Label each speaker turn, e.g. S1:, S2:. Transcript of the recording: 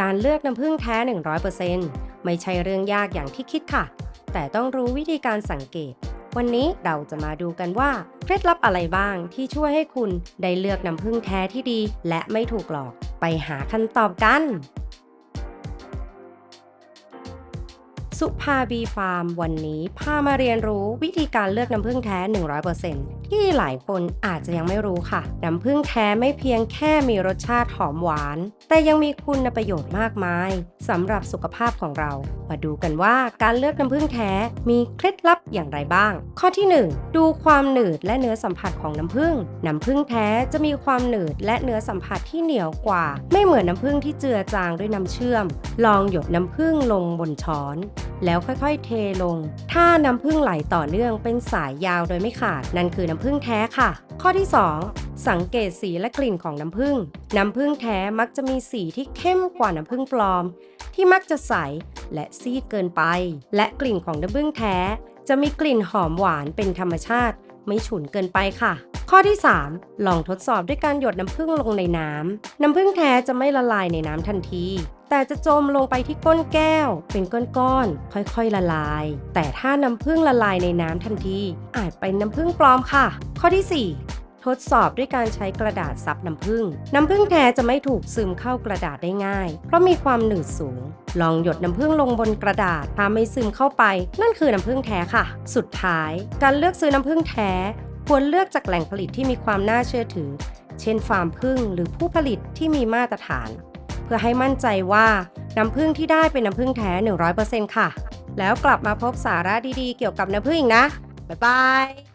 S1: การเลือกน้ำผึ้งแท้ 100%ไม่ใช่เรื่องยากอย่างที่คิดค่ะ แต่ต้องรู้วิธีการสังเกต วันนี้เราจะมาดูกันว่า เคล็ดลับอะไรบ้างที่ช่วยให้คุณได้เลือกน้ำผึ้งแท้ที่ดี และไม่ถูกหลอก ไปหาคำตอบกัน สุภาบีฟาร์มวันนี้พามาเรียนรู้วิธีการเลือกน้ำผึ้งแท้ 100%ที่หลายคนอาจจะยังไม่รู้ค่ะ น้ำผึ้งแท้ไม่เพียงแค่มีรสชาติหอมหวาน แต่ยังมีคุณประโยชน์มากมายสำหรับสุขภาพของเรา มาดูกันว่าการเลือกน้ำผึ้งแท้มีเคล็ดลับอย่างไรบ้าง ข้อที่ 1 ดูความหนืดและเนื้อสัมผัสของน้ำผึ้งน้ำผึ้งแท้จะมีความหนืดและเนื้อสัมผัสที่เหนียวกว่า ไม่เหมือนน้ำผึ้งที่เจือจางด้วยน้ำเชื่อม ลองหยดน้ำผึ้งลงบนช้อน แล้วค่อยๆเทลง ถ้าน้ำผึ้งไหลต่อเนื่องเป็นสายยาวโดยไม่ขาด นั่นคือน้ำผึ้งแท้ค่ะ ข้อที่ 2 สังเกตสีและกลิ่นของน้ำผึ้ง น้ำผึ้งแท้มักจะมีสีที่เข้มกว่าน้ำผึ้งปลอม ที่มักจะใสและซีดเกินไป และกลิ่นของน้ำผึ้งแท้ จะมีกลิ่นหอมหวานเป็นธรรมชาติ ไม่ฉุนเกินไปค่ะ ข้อที่ 3 ลองทดสอบด้วยการหยดน้ำผึ้งลงในน้ำ น้ำผึ้งแท้จะไม่ละลายในน้ำทันทีแต่จะจมลงไปที่ก้นแก้ว เป็นก้อนๆค่อยๆละลาย แต่ถ้าน้ำผึ้งละลายในน้ำทันที อาจเป็นน้ำผึ้งปลอมค่ะ ข้อที่ 4 ทดสอบด้วยการใช้กระดาษซับน้ำผึ้ง น้ำผึ้งแท้จะไม่ถูกซึมเข้ากระดาษได้ง่าย เพราะมีความหนืดสูง ลองหยดน้ำผึ้งลงบนกระดาษถ้าไม่ซึมเข้าไป นั่นคือน้ำผึ้งแท้ค่ะ สุดท้าย การเลือกซื้อน้ำผึ้งแท้ ควรเลือกจากแหล่งผลิตที่มีความน่าเชื่อถือ เช่นฟาร์มผึ้งหรือผู้ผลิตที่มีมาตรฐาน เพื่อให้มั่นใจว่าน้ำผึ้งที่ได้เป็นน้ำผึ้งแท้ 100%ค่ะ แล้วกลับมาพบสาระดีๆ เกี่ยวกับน้ำผึ้งอีกนะบ๊ายบาย